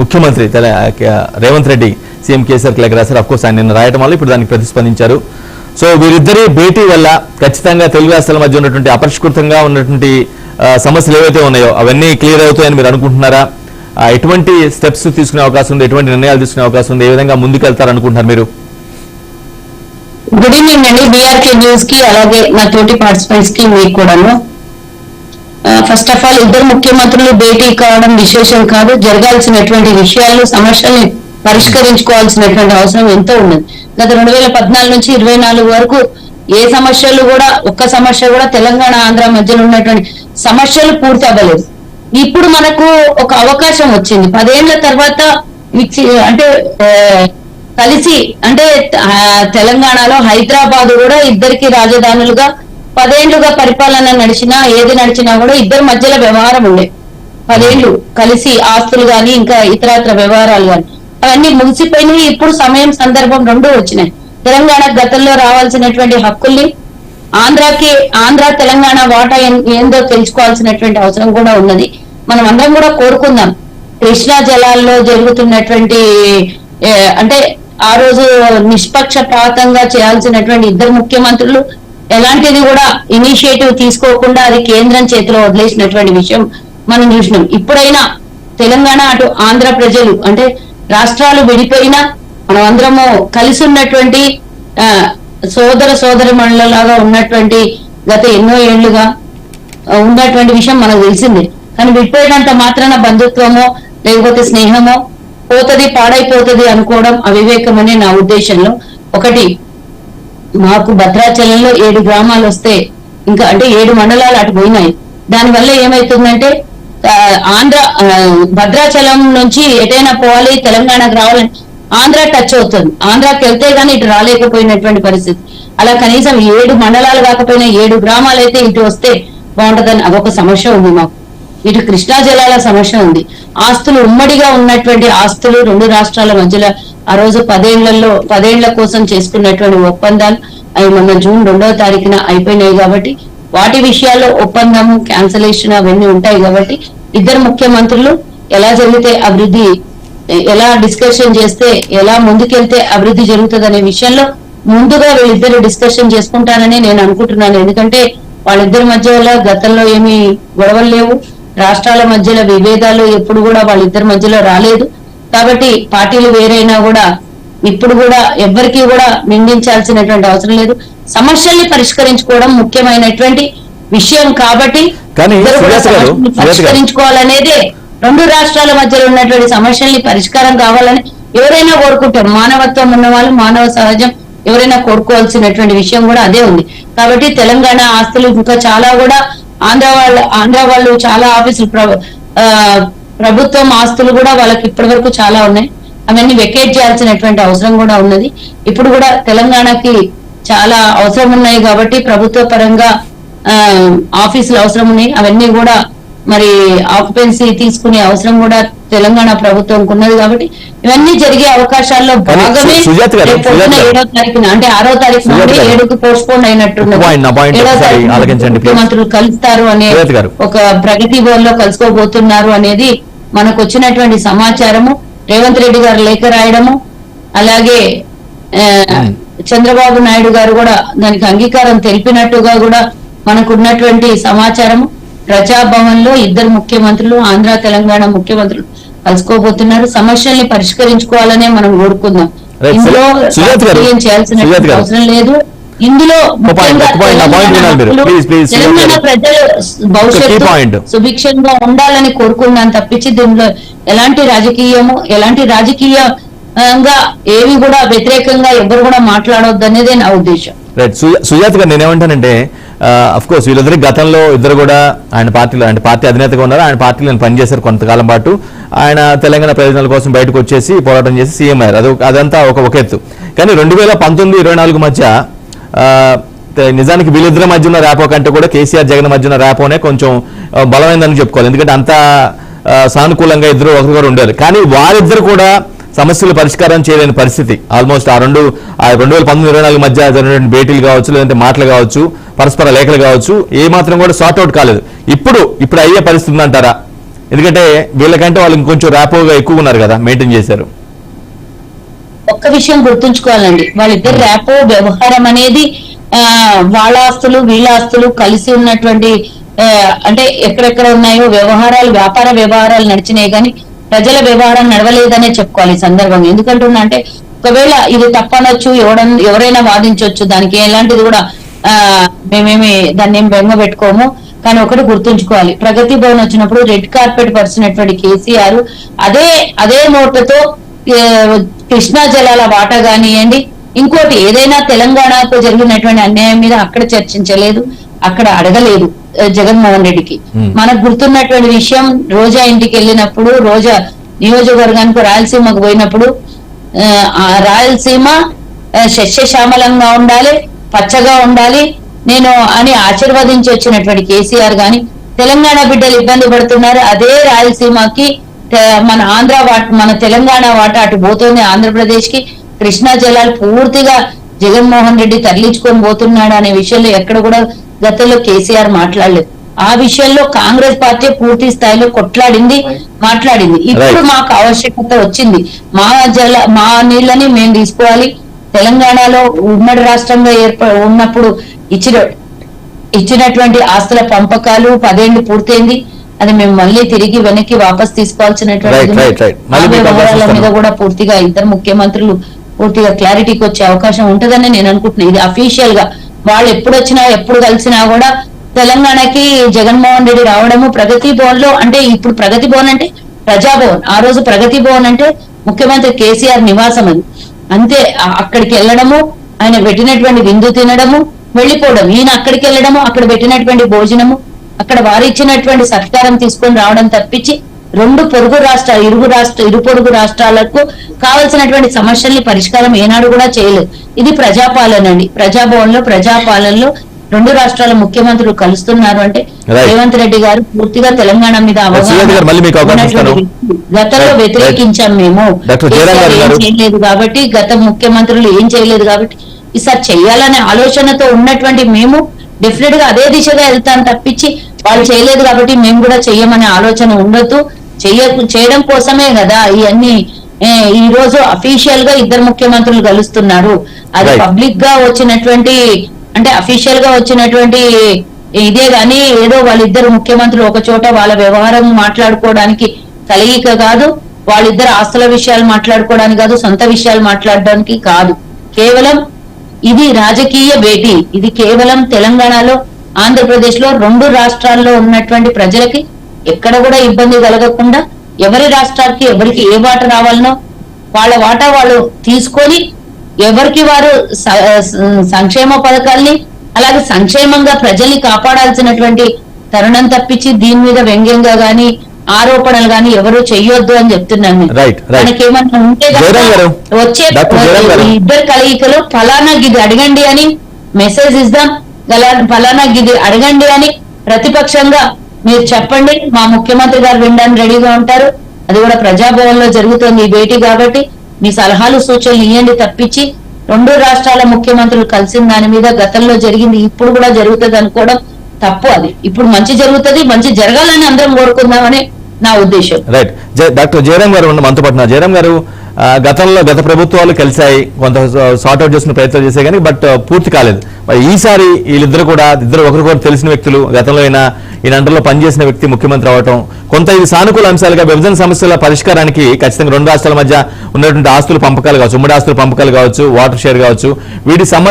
ముఖ్యమంత్రి రేవంత్ రెడ్డి సీఎం కేసీఆర్ లేఖ రాశారు. అఫ్కోర్స్ ఆయన నిన్న రాయటం వల్ల ఇప్పుడు దానికి ప్రతిస్పందించారు. సో వీరిద్దరి భేటీ వల్ల ఖచ్చితంగా తెలుగు రాష్ట్రాల మధ్య ఉన్నటువంటి అపరిష్కృతంగా ఉన్నటువంటి సమస్యలు ఏవైతే ఉన్నాయో అవన్నీ క్లియర్ అవుతాయని మీరు అనుకుంటున్నారా? ఎటువంటి స్టెప్స్ తీసుకునే అవకాశం ఉంది? ఎటువంటి నిర్ణయాలు తీసుకునే అవకాశం ఉంది? ఏ విధంగా ముందుకెళ్తారు అనుకుంటున్నారు మీరు? గుడ్ ఈవినింగ్ అండి బీఆర్కే న్యూస్కి అలాగే నా తోటి పార్టిసిపెంట్స్కి మీకు కూడాను ఫస్ట్ ఆఫ్ ఆల్ ఇద్దరు ముఖ్యమంత్రులు భేటీ కావడం విశేషం కాదు. జరగాల్సినటువంటి విషయాలు సమస్యల్ని పరిష్కరించుకోవాల్సినటువంటి అవసరం ఎంతో ఉన్నది. గత రెండు వేల పద్నాలుగు నుంచి ఇరవై నాలుగు వరకు ఏ సమస్యలు కూడా ఒక్క సమస్య కూడా తెలంగాణ ఆంధ్ర మధ్యలో ఉన్నటువంటి సమస్యలు పూర్తి అవ్వలేదు. ఇప్పుడు మనకు ఒక అవకాశం వచ్చింది. పదేళ్ళ తర్వాత అంటే కలిసి అంటే తెలంగాణలో హైదరాబాద్ కూడా ఇద్దరికి రాజధానులుగా పదేళ్ళుగా పరిపాలన నడిచినా ఏది నడిచినా కూడా ఇద్దరి మధ్యలో వ్యవహారం ఉండే. పదేళ్ళు కలిసి ఆస్తులు గాని ఇంకా ఇతరత్ర వ్యవహారాలు గాని. అవన్నీ ముగిసిపోయినాయి ఇప్పుడు సమయం సందర్భం రెండు వచ్చినాయి. తెలంగాణ గతంలో రావాల్సినటువంటి హక్కుల్ని ఆంధ్రాకి ఆంధ్ర తెలంగాణ వాటా ఏందో తెలుసుకోవాల్సినటువంటి అవసరం కూడా ఉన్నది. మనం అందరం కూడా కోరుకుందాం. కృష్ణా జలాల్లో జరుగుతున్నటువంటి అంటే ఆ రోజు నిష్పక్షపాతంగా చేయాల్సినటువంటి ఇద్దరు ముఖ్యమంత్రులు ఎలాంటిది కూడా ఇనిషియేటివ్ తీసుకోకుండా అది కేంద్రం చేతిలో వదిలేసినటువంటి విషయం మనం చూసినాం. ఇప్పుడైనా తెలంగాణ అటు ఆంధ్ర ప్రజలు అంటే రాష్ట్రాలు విడిపోయినా మనం అందరము కలిసి ఉన్నటువంటి ఆ, సోదర సోదరి లాగా ఉన్నటువంటి గత ఎన్నో ఏళ్ళుగా ఉన్నటువంటి విషయం మనకు తెలిసిందే. కానీ విడిపోయినంత మాత్రాన బంధుత్వమో లేకపోతే స్నేహమో పోతుంది పాడైపోతది అనుకోవడం అవివేకం అనే నా ఉద్దేశంలో. ఒకటి మాకు భద్రాచలంలో ఏడు గ్రామాలు వస్తే ఇంకా అంటే ఏడు మండలాలు అటు పోయినాయి. దానివల్ల ఏమైతుందంటే ఆంధ్ర భద్రాచలం నుంచి ఎటైనా పోవాలి తెలంగాణకు రావాలని ఆంధ్ర టచ్ అవుతుంది. ఆంధ్రాకి వెళ్తే గానీ ఇటు రాలేకపోయినటువంటి పరిస్థితి. అలా కనీసం ఏడు మండలాలు కాకపోయినా ఏడు గ్రామాలు అయితే ఇటు వస్తే బాగుంటదని అదొక సమస్య ఉంది మాకు. ఇటు కృష్ణా జలాల సమస్య ఉంది. ఆస్తులు ఉమ్మడిగా ఉన్నటువంటి ఆస్తులు రెండు రాష్ట్రాల మధ్యలో ఆ రోజు పదేళ్ళలో పదేళ్ళ కోసం చేసుకున్నటువంటి ఒప్పందాలు అవి మొన్న జూన్ రెండవ తారీఖున అయిపోయినాయి కాబట్టి వాటి విషయాల్లో ఒప్పందము క్యాన్సలేషన్ అవన్నీ ఉంటాయి కాబట్టి ఇద్దరు ముఖ్యమంత్రులు ఎలా జరిగితే అభివృద్ధి ఎలా డిస్కషన్ చేస్తే ఎలా ముందుకెళ్తే అభివృద్ధి జరుగుతుంది అనే విషయంలో ముందుగా వీళ్ళిద్దరు డిస్కషన్ చేసుకుంటానని నేను అనుకుంటున్నాను. ఎందుకంటే వాళ్ళిద్దరి మధ్యలో గతంలో ఏమీ గొడవలు లేవు. రాష్ట్రాల మధ్యలో విభేదాలు ఎప్పుడు కూడా వాళ్ళిద్దరి మధ్యలో రాలేదు. కాబట్టి పార్టీలు వేరైనా కూడా ఇప్పుడు కూడా ఎవ్వరికీ కూడా నిందించాల్సినటువంటి అవసరం లేదు. సమస్యల్ని పరిష్కరించుకోవడం ముఖ్యమైనటువంటి విషయం కాబట్టి. పరిష్కరించుకోవాలనేదే రెండు రాష్ట్రాల మధ్యలో ఉన్నటువంటి సమస్యల్ని పరిష్కారం కావాలని ఎవరైనా కోరుకుంటారు. మానవత్వం ఉన్న వాళ్ళు మానవ సహజం ఎవరైనా కోరుకోవాల్సినటువంటి విషయం కూడా అదే ఉంది. కాబట్టి తెలంగాణ ఆస్తులు ఇంకా చాలా కూడా ఆంధ్ర వాళ్ళ ఆంధ్ర వాళ్ళు చాలా ఆఫీసులు ప్రభుత్వం ఆస్తులు కూడా వాళ్ళకి ఇప్పటి వరకు చాలా ఉన్నాయి. అవన్నీ వెకేట్ చేయాల్సినటువంటి అవసరం కూడా ఉన్నది. ఇప్పుడు కూడా తెలంగాణకి చాలా అవసరం ఉన్నాయి కాబట్టి ప్రభుత్వ పరంగా ఆ, ఆఫీసులు అవసరం ఉన్నాయి. అవన్నీ కూడా మరి ఆక్యుపెన్సీ తీసుకునే అవసరం కూడా తెలంగాణ ప్రభుత్వం ఉన్నది కాబట్టి ఇవన్నీ జరిగే అవకాశాల్లో భాగమే. ఏడో తారీఖున అంటే ఆరో తారీఖు నుండి. ఏడుకు పోస్ట్ పోన్ అయినట్టున్నది. ముఖ్యమంత్రులు కలుస్తారు అనే. ఒక ప్రగతి భవన్లో కలుసుకోబోతున్నారు అనేది మనకు వచ్చినటువంటి సమాచారము రేవంత్ రెడ్డి గారు లేఖ రాయడము అలాగే Hmm. చంద్రబాబు నాయుడు గారు కూడా దానికి అంగీకారం తెలిపినట్టుగా కూడా మనకు ఉన్నటువంటి సమాచారము ప్రజాభవన్లో ఇద్దరు ముఖ్యమంత్రులు ఆంధ్ర తెలంగాణ ముఖ్యమంత్రులు కలుసుకోబోతున్నారు సమస్యల్ని పరిష్కరించుకోవాలనే మనం కోరుకుందాం. ఇందులో. రాజకీయం చేయాల్సిన. అవసరం లేదు ఇందులో తెలంగాణ. ప్రజలు. భవిష్యత్తు సుభిక్షంగా ఉండాలని కోరుకున్నాను తప్పించి దీనిలో ఎలాంటి రాజకీయము ఎలాంటి రాజకీయంగా ఏవి కూడా వ్యతిరేకంగా ఎవరు కూడా మాట్లాడవద్దు అనేదే నా ఉద్దేశం రైట్ సుజా- సుజాత గారు నేనేమంటానంటే అఫ్ కోర్స్ వీళ్ళిద్దరు గతంలో ఇద్దరు కూడా ఆయన పార్టీలో ఆయన పార్టీ అధినేతగా ఉన్నారు. ఆయన పార్టీలో ఆయన పనిచేశారు కొంతకాలం పాటు. ఆయన తెలంగాణ ప్రయోజనాల కోసం బయటకు వచ్చేసి పోరాటం చేసి సీఎం అయ్యారు. అది అదంతా ఒక ఒక ఎత్తు. కానీ రెండు వేల పంతొమ్మిది ఇరవై నాలుగు మధ్య నిజానికి వీళ్ళిద్దరి మధ్య ఉన్న ర్యాపో కంటే కూడా కేసీఆర్ జగన్ మధ్య ఉన్న ర్యాపోనే కొంచెం బలమైందని చెప్పుకోవాలి. ఎందుకంటే అంత సానుకూలంగా ఇద్దరు ఒకరికొకరు ఉండారు కానీ వారిద్దరు కూడా సమస్యలు పరిష్కారం చేయలేని పరిస్థితి. ఆల్మోస్ట్ ఆ రెండు ఆ రెండు వేల పంతొమ్మిది ఇరవై నాలుగు మధ్య జరిగిన భేటీలు కావచ్చు లేదంటే మాటలు కావచ్చు పరస్పర లేఖలు కావచ్చు ఏ మాత్రం కూడా సార్ట్ అవుట్ కాలేదు. ఇప్పుడు ఇప్పుడు అయ్యే పరిస్థితి ఉందంటారా? ఎందుకంటే వీళ్ళకంటే వాళ్ళు ఇంకొంచెం ర్యాపోగా ఎక్కువ ఉన్నారు కదా మెయింటైన్ చేశారు. ఒక్క విషయం గుర్తుంచుకోవాలండి. వాళ్ళిద్దరు ర్యాపో వ్యవహారం అనేది వాళ్ళ ఆస్తులు వీళ్ళ ఆస్తులు కలిసి ఉన్నటువంటి అంటే ఎక్కడెక్కడ ఉన్నాయో వ్యవహారాలు వ్యాపార వ్యవహారాలు నడిచినాయి కానీ ప్రజల వ్యవహారం నడవలేదనే చెప్పుకోవాలి ఈ సందర్భం ఎందుకంటున్నా అంటే ఒకవేళ ఇది తప్పనొచ్చు ఎవడ ఎవరైనా వాదించవచ్చు దానికి ఎలాంటిది కూడా ఆ మేమేమి దాన్ని ఏం బెంగ పెట్టుకోము. కానీ ఒకటి గుర్తుంచుకోవాలి. ప్రగతి భవన్ వచ్చినప్పుడు రెడ్ కార్పెట్ పరిచినటువంటి కేసీఆర్ అదే అదే నోట్లతో కృష్ణా జలాల వాటా కానివ్వండి ఇంకోటి ఏదైనా తెలంగాణకు జరిగినటువంటి అన్యాయం మీద అక్కడ చర్చించలేదు. అక్కడ అడగలేదు జగన్మోహన్ రెడ్డికి Hmm. మనకు గుర్తున్నటువంటి విషయం రోజా ఇంటికి వెళ్ళినప్పుడు రోజా నియోజకవర్గానికి రాయలసీమకు పోయినప్పుడు రాయలసీమ సస్యశ్యామలంగా ఉండాలి పచ్చగా ఉండాలి నేను అని ఆశీర్వదించి వచ్చినటువంటి కేసీఆర్ గాని తెలంగాణ బిడ్డలు ఇబ్బంది పడుతున్నారు అదే రాయలసీమకి మన ఆంధ్ర వాట మన తెలంగాణ వాట అటు పోతుంది ఆంధ్రప్రదేశ్కి కృష్ణా జలాలు పూర్తిగా జగన్మోహన్ రెడ్డి తరలించుకొని పోతున్నాడు అనే విషయంలో ఎక్కడ కూడా గతంలో కేసీఆర్ మాట్లాడలేదు. ఆ విషయంలో కాంగ్రెస్ పార్టీ పూర్తి స్థాయిలో కొట్లాడింది మాట్లాడింది. ఇప్పుడు. మాకు ఆవశ్యకత వచ్చింది. మా జల మా నీళ్ళని మేము తీసుకోవాలి. తెలంగాణలో ఉమ్మడి రాష్ట్రంగా ఏర్ప ఉన్నప్పుడు ఇచ్చిన ఇచ్చినటువంటి ఆస్తుల పంపకాలు పదేళ్ళు పూర్తయింది. అది మేము మళ్ళీ తిరిగి వెనక్కి వాపస్ తీసుకోవాల్సినటువంటి వ్యవహారాల మీద. కూడా పూర్తిగా ఇద్దరు ముఖ్యమంత్రులు పూర్తిగా క్లారిటీకి వచ్చే అవకాశం ఉంటుందని నేను అనుకుంటున్నాను ఇది అఫీషియల్గా వాళ్ళు ఎప్పుడు వచ్చినా ఎప్పుడు కలిసినా కూడా తెలంగాణకి జగన్మోహన్ రెడ్డి రావడము ప్రగతి భవన్లో అంటే ఇప్పుడు ప్రగతి భవన్ అంటే ప్రజాభవన్. ఆ రోజు ప్రగతి భవన్ అంటే ముఖ్యమంత్రి కేసీఆర్ నివాసం అది. అంతే అక్కడికి వెళ్ళడము ఆయన పెట్టినటువంటి విందు తినడము వెళ్ళిపోవడం. ఈయన అక్కడికి వెళ్ళడము అక్కడ పెట్టినటువంటి భోజనము అక్కడ వారు ఇచ్చినటువంటి సత్కారం తీసుకొని రావడం తప్పించి రెండు పొరుగు రాష్ట్ర ఇరుగు రాష్ట్ర ఇరు పొరుగు రాష్ట్రాలకు కావలసినటువంటి సమస్యల్ని పరిష్కారం ఏనాడు కూడా చేయలేదు. ఇది ప్రజాపాలన అండి ప్రజాభవన్లో ప్రజాపాలనలో రెండు రాష్ట్రాల ముఖ్యమంత్రులు కలుస్తున్నారు అంటే. రేవంత్ రెడ్డి గారు పూర్తిగా తెలంగాణ మీద. గతంలో. వ్యతిరేకించాం మేము ఏం. చేయలేదు కాబట్టి గత ముఖ్యమంత్రులు ఏం చేయలేదు కాబట్టి ఈసారి చెయ్యాలనే ఆలోచనతో ఉన్నటువంటి మేము డెఫినెట్గా అదే దిశగా వెళ్తాం తప్పించి వాళ్ళు చేయలేదు కాబట్టి మేము కూడా చెయ్యమనే ఆలోచన ఉండొద్దు చెయ్య చేయడం కోసమే కదా ఇవన్నీ ఈ రోజు అఫీషియల్గా ఇద్దరు ముఖ్యమంత్రులు కలుస్తున్నారు. అది. పబ్లిక్గా వచ్చినటువంటి అంటే అఫీషియల్గా వచ్చినటువంటి ఇదే గాని ఏదో వాళ్ళిద్దరు ముఖ్యమంత్రులు ఒక చోట వాళ్ళ వ్యవహారం మాట్లాడుకోవడానికి కలయిక కాదు వాళ్ళిద్దరు ఆస్తుల విషయాలు మాట్లాడుకోవడానికి కాదు సొంత విషయాలు మాట్లాడడానికి కాదు. కేవలం ఇది రాజకీయ భేటీ. ఇది కేవలం తెలంగాణలో ఆంధ్రప్రదేశ్లో రెండు రాష్ట్రాల్లో ఉన్నటువంటి ప్రజలకి ఎక్కడ కూడా ఇబ్బంది కలగకుండా ఎవరి రాష్ట్రానికి ఎవరికి ఏ వాట రావాలనో వాళ్ళ వాటా వాళ్ళు తీసుకొని ఎవరికి వారు సంక్షేమ పథకాల్ని అలాగే సంక్షేమంగా ప్రజల్ని కాపాడాల్సినటువంటి తరుణం తప్పించి దీని మీద వ్యంగ్యంగా గాని ఆరోపణలు గాని ఎవరు చెయ్యొద్దు అని చెప్తున్నాను. మనకేమన్నా ఉంటే వచ్చే ఇద్దరు కలయికలో ఫలానా గిది అడగండి అని మెసేజ్ ఇద్దాం గల- ఫలానా గిది అడగండి అని ప్రతిపక్షంగా మీరు చెప్పండి మా ముఖ్యమంత్రి గారు వినడానికి రెడీగా ఉంటారు. అది కూడా ప్రజాభవన్లో జరుగుతుంది ఈ భేటీ కాబట్టి మీ సలహాలు సూచనలు ఇవ్వండి తప్పించి రెండు రాష్ట్రాల ముఖ్యమంత్రులు కలిసిన దాని మీద గతంలో జరిగింది ఇప్పుడు కూడా జరుగుతుంది అనుకోవడం తప్పు అది. ఇప్పుడు మంచి జరుగుతుంది మంచి జరగాలని అందరం కోరుకుందామని నా ఉద్దేశం. రైట్ డాక్టర్ జయరాం గారు ఉన్న మనతో పాటు జయరాం గారు గతంలో గత ప్రభుత్వాలు కలిశాయి కొంత సార్ట్ అవుట్ ప్రయత్నం చేశాయి కానీ బట్ పూర్తి కాలేదు. మరి ఈసారి వీళ్ళిద్దరు కూడా ఇద్దరు ఒకరికొకరు తెలిసిన వ్యక్తులు గతంలో అయినా ఈయన అండర్లో పనిచేసిన వ్యక్తి ముఖ్యమంత్రి అవటం కొంత ఇది సానుకూల అంశాలుగా విభజన సమస్యల పరిష్కారానికి ఖచ్చితంగా రెండు రాష్ట్రాల మధ్య ఉన్నటువంటి ఆస్తుల పంపకాలు కావచ్చు ఉమ్మడి ఆస్తుల పంపకాలు కావచ్చు వాటర్ షేర్ కావచ్చు వీటికి సంబంధించి